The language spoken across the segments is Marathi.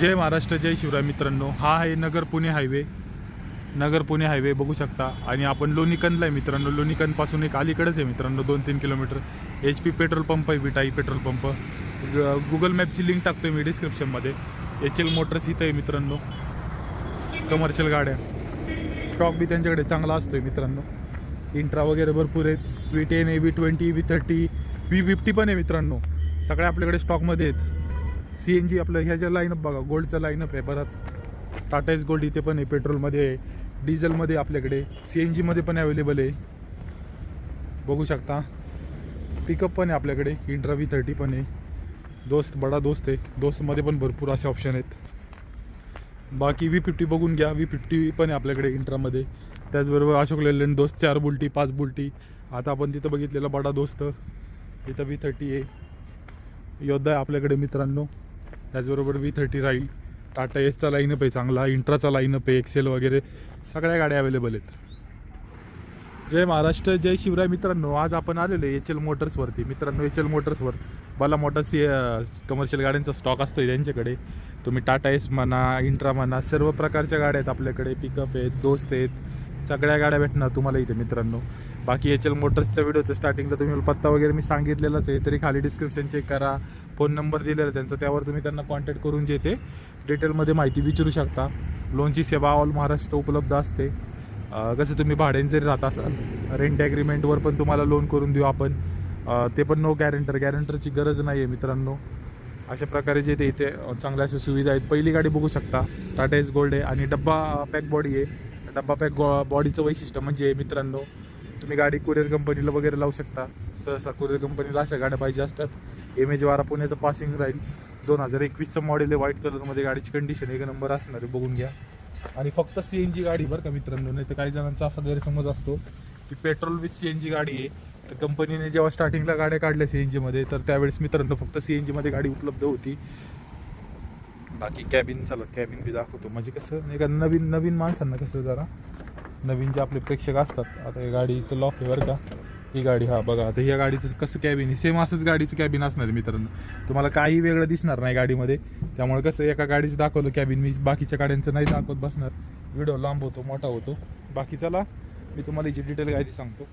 जय महाराष्ट्र जय शिवराय मित्रांनो. हा आहे नगर पुणे हायवे. नगर पुणे हायवे बघू शकता. आणि आपण लोणीकंदला आहे मित्रांनो. लोणीकंदपासून एक अलीकडेच आहे मित्रांनो दोन तीन kilometre. H P petrol pump आहे विटाई पेट्रोल पंप. गुगल मॅपची लिंक टाकतो मी डिस्क्रिप्शनमध्ये एच एल मोटर्स इथं आहे मित्रांनो. कमर्शियल गाड्या. स्टॉक बी त्यांच्याकडे चांगला असतो आहे मित्रांनो. इंट्रा वगैरे भरपूर आहेत. वी टेन आहे V twenty V thirty V fifty पण आहे मित्रांनो. सगळ्या आपल्याकडे स्टॉकमध्ये आहेत. सी एन जी आपलं ह्याच्या लाईनअप बघा गोल्डचं लाईनअप आहे बराच. टाटा एस गोल्ड इथे पण आहे पेट्रोलमध्ये आहे डिझेलमध्ये आपल्याकडे सी एन जीमध्ये पण अवेलेबल आहे. बघू शकता. पिकअप पण आहे आपल्याकडे इंट्रा व्ही थर्टी पण आहे. दोस्त बडा दोस्त आहे. दोस्तमध्ये पण भरपूर असे ऑप्शन आहेत. बाकी व्ही फिफ्टी बघून घ्या. व्ही फिफ्टी पण आहे आपल्याकडे इंट्रामध्ये त्याचबरोबर अशोक लेलँड दोस्त चार बुलटी पाच बुलटी. आता आपण तिथं बघितलेला बडा दोस्त. इथं व्ही थर्टी आहे. योद्धा आहे आपल्याकडे मित्रांनो. त्याचबरोबर वी थर्टी राहील. टाटा एसचा लाईनअप आहे चांगला. इंट्राचा लाईनअप आहे. एक्सेल वगैरे सगळ्या गाड्या अवेलेबल आहेत. जय महाराष्ट्र जय शिवराय मित्रांनो. आज आपण आलेलो आहे एच एल मोटर्सवरती मित्रांनो एच एल मोटर्सवर बाला मोटर्स कमर्शियल गाड्यांचा स्टॉक असतो त्यांच्याकडे. तुम्ही टाटा एस म्हणा इंट्रा म्हणा सर्व प्रकारच्या गाड्या आहेत आपल्याकडे. पिकअप आहेत दोस्त आहेत. सगळ्या गाड्या भेटणार तुम्हाला इथे मित्रांनो. बाकी एच एल मोटर्सच्या व्हिडिओचं स्टार्टिंगला तुम्ही पत्ता वगैरे मी सांगितलेलाच आहे तरी खाली डिस्क्रिप्शन चेक करा फोन नंबर दिलेला त्यांचा त्यावर तुम्ही त्यांना कॉन्टॅक्ट करून जे ते डिटेलमध्ये माहिती विचारू शकता. लोनची सेवा ऑल महाराष्ट्र उपलब्ध असते. कसं तुम्ही भाड्याने जरी राहत असाल रेंट ॲग्रीमेंटवर पण तुम्हाला लोन करून देऊ आपण. ते पण नो गॅरंटर गॅरंटरची गरज नाही आहे मित्रांनो. अशा प्रकारे जे ते इथे चांगल्या अशा सुविधा आहेत. पहिली गाडी बघू शकता. टाटा एस गोल्ड आहे आणि डब्बा पॅक बॉडी आहे. डब्बा पॅक बॉडीचं वैशिष्ट्य म्हणजे मित्रांनो तुम्ही गाडी कुरिअर कंपनीला वगैरे लावू शकता. सहसा कुरिअर कंपनीला अशा गाड्या पाहिजे असतात. एम एच वारा पुण्याचं पासिंग राहील दोन हजार एकवीसचं मॉडेल आहे व्हाईट कलरमध्ये गाडीची कंडिशन एक नंबर असणार आहे बघून घ्या. आणि फक्त सी एन जी गाडी बरं का मित्रांनो नाही तर काही जणांचा असा गैरसमज असतो की petrol with C N G गाडी आहे. तर कंपनीने जेव्हा स्टार्टिंगला गाड्या काढल्या सी एन जीमध्ये तर त्यावेळेस मित्रांनो फक्त सी एन जीमध्ये गाडी उपलब्ध होती. बाकी कॅबिन चला कॅबिन बी दाखवतो. म्हणजे कसं नाही का नवीन नवीन माणसांना कसं जरा नवीन जे आपले प्रेक्षक असतात आता ही गाडी इथं लॉक आहे बरं का. ही गाडी हा बघा आता ह्या गाडीचं कसं कॅबिन आहे? सेम असंच गाडीचं कॅबिन असणार आहे मित्रांनो. तुम्हाला काही वेगळं दिसणार नाही गाडीमध्ये. त्यामुळे कसं एका गाडीचं दाखवलं कॅबिन मी बाकीच्या गाड्यांचं नाही दाखवत बसणार. व्हिडिओ लांब होतो मोठा होतो. बाकी चला मी तुम्हाला याची डिटेल काय ती सांगतो.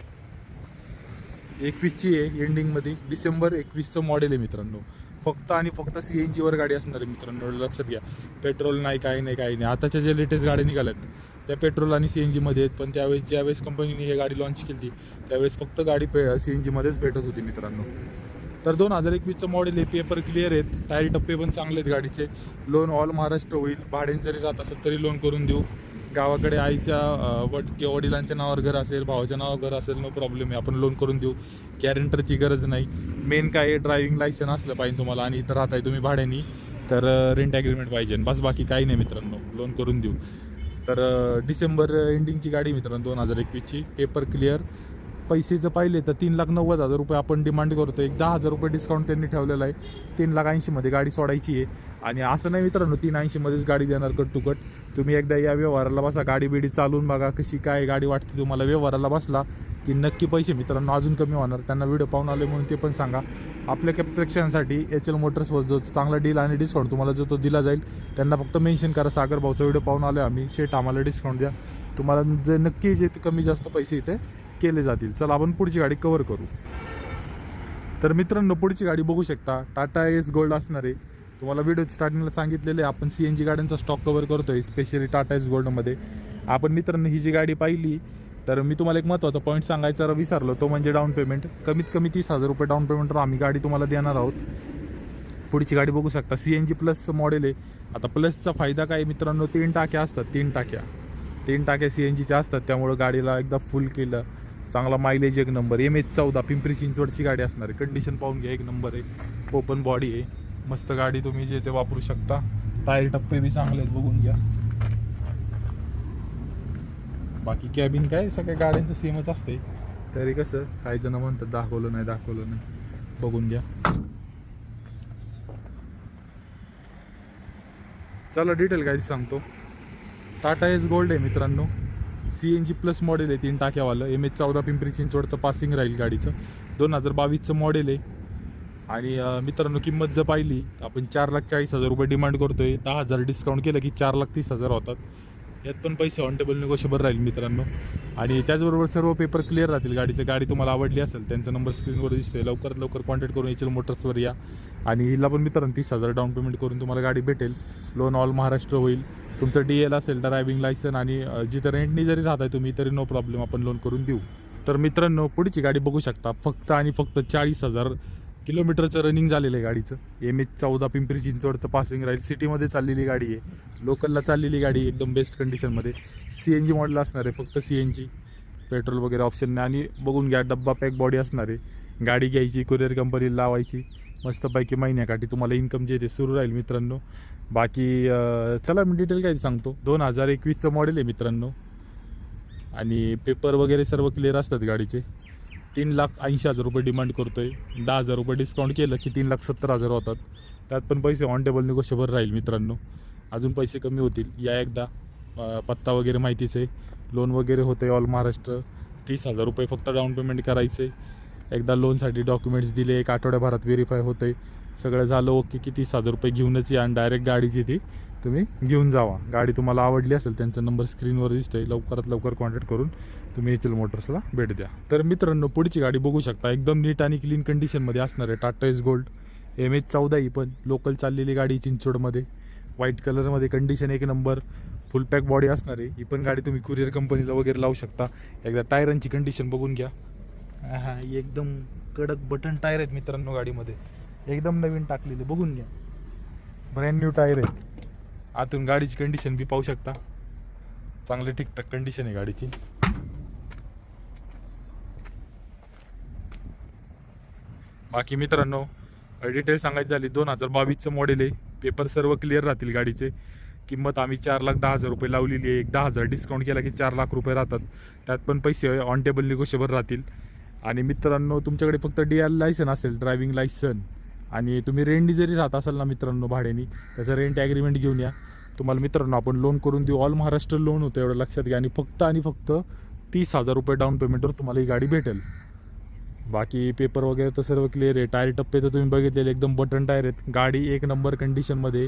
एकवीसची आहे एंडिंगमध्ये डिसेंबर एकवीसचं मॉडेल आहे मित्रांनो. फक्त आणि फक्त सी एन जीवर गाडी असणार आहे मित्रांनो. लक्षात घ्या. पेट्रोल नाही काही नाही काही नाही. आताच्या ज्या लेटेस्ट गाड्या निघाल्यात त्या पेट्रोल आणि सी एन जीमध्ये आहेत. पण त्यावेळेस ज्यावेळेस कंपनीने ही गाडी लॉन्च केली त्यावेळेस फक्त गाडी पे सी एन जीमध्येच भेटत होती मित्रांनो. तर दोन हजार एकवीसचं मॉडेल आहे पेपर क्लिअर आहेत. टायर टप्पे पण चांगले आहेत गाडीचे. लोन ऑल महाराष्ट्र होईल. भाड्याने जरी राहत असेल तरी लोन करून देऊ. गावाकडे आईच्या वट किंवा वडिलांच्या नावावर घर असेल भावाच्या नावावर घर असेल नो प्रॉब्लेम आहे. आपण लोन करून देऊ. गॅरेंटरची गरज नाही. मेन काय आहे ड्रायव्हिंग लायसन असलं पाहिजे तुम्हाला आणि इथं राहताय तुम्ही भाड्याने तर रेंट ॲग्रीमेंट पाहिजे. बस बाकी काही नाही मित्रांनो. लोन करून देऊ. तर डिसेंबर एंडिंगची गाडी मित्रांनो दोन हजार एकवीसची. पेपर क्लिअर पैसे जर पाहिले तर तीन लाख नव्वद हजार रुपये आपण डिमांड करतो एक दहा हजार रुपये डिस्काउंट त्यांनी ठेवलेला आहे. तीन लाख ऐंशीमध्ये गाडी सोडायची आहे. आणि असं नाही मित्रांनो तीन ऐंशीमध्येच गाडी देणार कट टू कट तुम्ही एकदा या व्यवहाराला बसा. गाडी बिडी चालून बघा कशी काय गाडी वाटते तुम्हाला. व्यवहाराला बसला की नक्की पैसे मित्रांनो अजून कमी होणार. त्यांना व्हिडिओ पाहून आले म्हणून ते पण सांगा. आपल्या प्रेक्षकांसाठी एच एल मोटर्सवर जो चांगला डील आणि डिस्काउंट तुम्हाला जो तो दिला जाईल त्यांना फक्त मेन्शन करा. सागर भाऊचा व्हिडिओ पाहून आलो आम्ही. शेट आम्हाला डिस्काउंट द्या. तुम्हाला जे नक्की जे ते कमी जास्त पैसे इथे केले जातील. चला आपण पुढची गाडी कवर करू. तर मित्रांनो पुढची गाडी बघू शकता. टाटा एस गोल्ड असणार. आहे तुम्हाला व्हिडिओ स्टार्टिंगला सांगितलेले आपण सी एन जी गाड्यांचा स्टॉक कव्हर करतोय स्पेशली टाटा एस गोल्डमध्ये. आपण मित्रांनो ही जी गाडी पाहिली तर मी तुम्हाला एक महत्त्वाचा पॉईंट सांगायचा विसरलो तो म्हणजे डाऊन पेमेंट कमीत कमी तीस हजार रुपये डाऊन पेमेंटवर आम्ही गाडी तुम्हाला देणार आहोत. पुढची गाडी बघू शकता. C N G plus model आहे. आता प्लसचा फायदा काय मित्रांनो? तीन टाक्या असतात. तीन टाक्या. तीन टाक्या सी एन जीच्या असतात. त्यामुळं गाडीला एकदा फुल केलं. चांगला मायलेज एक नंबर एम एच चौदा पिंपरी चिंचवडची गाडी असणार आहे. कंडिशन पाहून घ्या. एक नंबर आहे. ओपन बॉडी आहे. मस्त गाडी तुम्ही जे ते वापरू शकता. टायर टप्पे बी चांगले आहेत. बघून घ्या. बाकी कॅबिन काय सगळ्या गाड्यांचं सेमच असते तरी कसं काही जण म्हणतात दाखवलं नाही दाखवलं नाही. बघून घ्या. चला डिटेल काय सांगतो. टाटा एस गोल्ड आहे मित्रांनो. C N G plus model आहे तीन टाक्यावालं. एम एच चौदा पिंपरी चिंचवडचं पासिंग राहील गाडीचं. दोन हजार बावीसचं मॉडेल आहे. आणि मित्रांनो किंमत जर पाहिली आपण चार लाख चाळीस हजार रुपये डिमांड करतोय. दहा हजार डिस्काउंट केलं की चार लाख तीस हजार होतात. यात पण पैसे ऑन टेबल निगोशिएबल राहील मित्रांनो. आणि त्याचबरोबर सर्व पेपर क्लिअर राहतील गाडीचं. गाडी तुम्हाला आवडली असेल त्यांचा नंबर स्क्रीनवर दिसतोय. लवकरात लवकर कॉन्टॅक्ट करून याच्या मोटर्सवर या. आणि हिला पण मित्रांनो तीस हजार डाऊन पेमेंट करून तुम्हाला गाडी भेटेल. लोन ऑल महाराष्ट्र होईल. तुमचं डी एल असेल ड्रायव्हिंग लायसन आणि जिथं रेंटनी जरी राहताय तुम्ही तरी नो प्रॉब्लेम आपण लोन करून देऊ. तर मित्रांनो पुढची गाडी बघू शकता. फक्त आणि फक्त चाळीस हजार किलोमीटरचं रनिंग झालेलं आहे गाडीचं. एम एच चौदा पिंपरी चिंचवडचं पासिंग राहील सिटीमध्ये चाललेली गाडी आहे. लोकलला चाललेली गाडी एकदम बेस्ट कंडिशनमध्ये सी एन जी मॉडेल असणार आहे फक्त सी एन जी पेट्रोल वगैरे ऑप्शन नाही. आणि बघून घ्या डब्बा पॅक बॉडी असणार आहे. गाडी घ्यायची कुरिअर कंपनीला लावायची. मस्तपैकी महिन्याकाठी तुम्हाला इन्कम जे ते सुरू राहील मित्रांनो. बाकी चला मी डिटेल काय सांगतो. दोन हजार एकवीसचं मॉडेल आहे मित्रांनो. आणि पेपर वगैरे सर्व क्लिअर असतात गाडीचे. तीन लाख ऐंशी हजार रुपये डिमांड करतो आहे दहा हजार रुपये डिस्काउंट केलं की तीन लाख सत्तर हजार होतात. त्यात पण पैसे ऑन टेबल निगोशिएबल राहील मित्रांनो. अजून पैसे कमी होतील. या एकदा पत्ता वगैरे माहितीच आहे. लोन वगैरे होतं ऑल महाराष्ट्र. तीस हजार रुपये फक्त डाऊन पेमेंट करायचे. एकदा लोनसाठी डॉक्युमेंट्स दिले. एक आठवड्याभरात व्हेरीफाय होतं आहे सगळं झालं ओके की तीस हजार रुपये घेऊनच या आणि डायरेक्ट गाडीची ती तुम्ही घेऊन जावा. गाडी तुम्हाला आवडली असेल त्यांचा नंबर स्क्रीनवर दिसतोय लवकरात लवकर कॉन्टॅक्ट करून तुम्ही एच एल मोटर्सला भेट द्या. तर मित्रांनो पुढची गाडी बघू शकता. एकदम नीट आणि क्लीन कंडिशनमध्ये असणार आहे Tata Ace gold M H चौदा ही पण लोकल चाललेली गाडी चिंचवडमध्ये. व्हाईट कलरमध्ये कंडिशन एक नंबर फुल पॅक बॉडी असणार आहे. ही पण गाडी तुम्ही कुरिअर कंपनीला वगैरे लावू शकता. एकदा टायरांची कंडिशन बघून घ्या. हा एकदम कडक बटन टायर आहेत मित्रांनो गाडीमध्ये. एकदम नवीन टाकलेले बघून घ्या. ब्रँड न्यू टायर आहेत. आतून गाडीची कंडिशन बी पाहू शकता. चांगली ठीकठाक कंडिशन आहे गाडीची. बाकी मित्रांनो डिटेल सांगायची झाली दोन हजार बावीसचं मॉडेल आहे. पेपर सर्व क्लिअर राहतील गाडीचे. किंमत आम्ही चार लाख दहा हजार रुपये लावलेली आहे. एक दहा हजार डिस्काउंट केला की चार लाख रुपये राहतात. त्यात पण पैसे ऑन टेबल निगोशिएबल राहतील. आणि मित्रांनो तुमच्याकडे फक्त डी एल लायसन असेल ड्रायव्हिंग लायसन आणि तुम्ही रेंटनी जरी राहत असाल ना मित्रांनो भाड्याने त्याचं रेंट ॲग्रीमेंट घेऊन या. तुम्हाला मित्रांनो आपण लोन करून देऊ. ऑल महाराष्ट्र लोन होतं एवढं लक्षात घ्या. आणि फक्त आणि फक्त तीस हजार रुपये डाऊन पेमेंटवर तुम्हाला ही गाडी भेटेल. बाकी पेपर वगैरे तर सर्व क्लिअर आहे. टायर टप्पे तर तुम्ही बघितलेले एकदम बटन टायर आहेत. गाडी एक नंबर कंडिशनमध्ये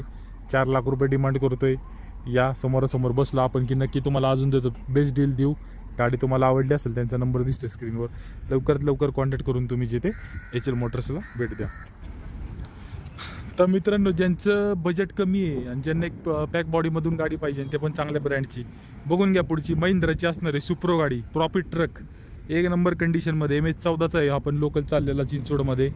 चार लाख रुपये डिमांड करतो आहे या समोरासमोर बसलो आपण की नक्की तुम्हाला अजून देतो. बेस्ट डील देऊ. गाडी तुम्हाला आवडली असेल त्यांचा नंबर दिसतो स्क्रीनवर लवकरात लवकर कॉन्टॅक्ट करून तुम्ही जिथे एच एल मोटर्सला भेट द्या. तर मित्रांनो ज्यांचं बजेट कमी आहे आणि ज्यांना एक पॅक बॉडीमधून गाडी पाहिजे आणि ते पण चांगल्या ब्रँडची बघून घ्या पुढची. महिंद्राची असणार आहे सुप्रो गाडी प्रॉफिट ट्रक एक नंबर कंडिशनमध्ये एम एच चौदाचा आहे आपण लोकल चाललेला चिंचवडमध्ये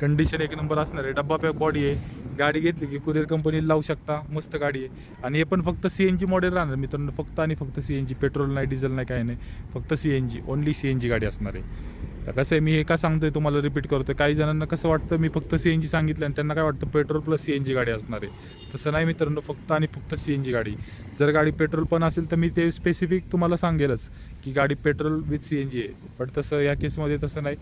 कंडिशन एक नंबर असणार आहे. डब्बा पॅक बॉडी आहे. गाडी घेतली की कुरिअर कंपनीला लावू शकता. मस्त गाडी आहे. आणि हे पण फक्त सी एन जी मॉडेल राहणार मित्रांनो. फक्त आणि फक्त सी एन जी पेट्रोल नाही डिझेल नाही काय नाही. फक्त C N G only C N G गाडी असणार आहे. तर कसं आहे मी हे का सांगतोय तुम्हाला रिपीट करतोय? काही जणांना कसं वाटतं मी फक्त सी एन जी सांगितलं आणि त्यांना काय वाटतं petrol plus C N G गाडी असणार आहे. तसं नाही मित्रांनो फक्त आणि फक्त सी एन जी गाडी. जर गाडी पेट्रोल पण असेल तर मी ते स्पेसिफिक तुम्हाला सांगेलच की गाडी petrol with C N G आहे. बट तसं या केसमध्ये तसं नाही.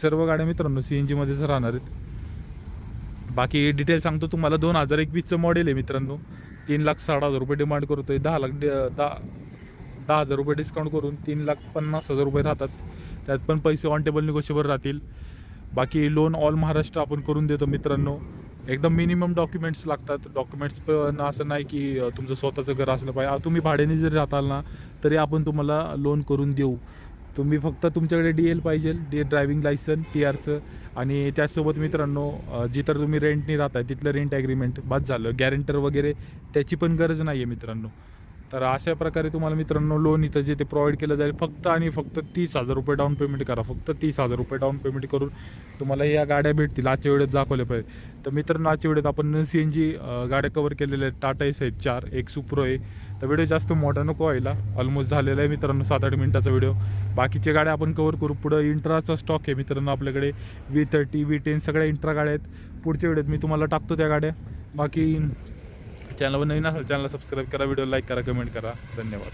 सर्व गाड्या मित्रांनो सी एन जीमध्येच राहणार आहेत. बाकी डिटेल सांगतो तुम्हाला. दोन हजार एकवीसचं मॉडेल आहे मित्रांनो. तीन लाख साठ हजार रुपये डिमांड करतोय. दहा लाख दहा दहा हजार रुपये डिस्काउंट करून तीन लाख पन्नास हजार रुपये राहतात. त्यात पण पैसे ऑन टेबल निगोशिएबल राहतील. बाकी लोन ऑल महाराष्ट्र आपण करून देतो मित्रांनो. एकदम मिनिमम डॉक्युमेंट्स लागतात. डॉक्युमेंट्स पण असं नाही की तुमचं स्वतःचं घर असलं पाहिजे. तुम्ही भाड्याने जरी राहताल ना तरी आपण तुम्हाला लोन करून देऊ. तुम्ही फक्त तुमच्याकडे डी एल पाहिजे डी ड्रायव्हिंग लायसन टी आरचं आणि त्याचसोबत मित्रांनो जिथं तुम्ही रेंटनी राहताय तिथलं रेंट ॲग्रीमेंट बाद झालं. गॅरेंटर वगैरे त्याची पण गरज नाही आहे मित्रांनो. तर अशा प्रकारे तुम्हाला मित्रांनो लोन इथं जे ते प्रोव्हाइड केलं जाईल फक्त आणि फक्त तीस हजार रुपये डाऊन पेमेंट करा. फक्त तीस हजार रुपये डाऊन पेमेंट करून तुम्हाला या गाड्या भेटतील. आजच्या वेळेत दाखवल्या पाहिजे. तर मित्रांनो आजच्या वेळेत आपण सी एन जी गाड्या कवर केलेल्या आहेत. टाटा एस आहेत चार. एक सुप्रो आहे. तर व्हिडिओ जास्त मोठा नको व्हायला. ऑलमोस्ट झालेला आहे मित्रांनो सात आठ मिनटाचा व्हिडिओ बाकीच्या गाड्या आपण कवर करू. पुढं इंट्राचा स्टॉक आहे मित्रांनो आपल्याकडे. वी थर्टी व्ही टेन सगळ्या इंट्रा गाड्या आहेत. पुढच्या वेळेत मी तुम्हाला टाकतो त्या गाड्या. बाकी चॅनलवर नवीन असेल चॅनलला सबस्क्राईब करा व्हिडिओ लाईक करा कमेंट करा. धन्यवाद.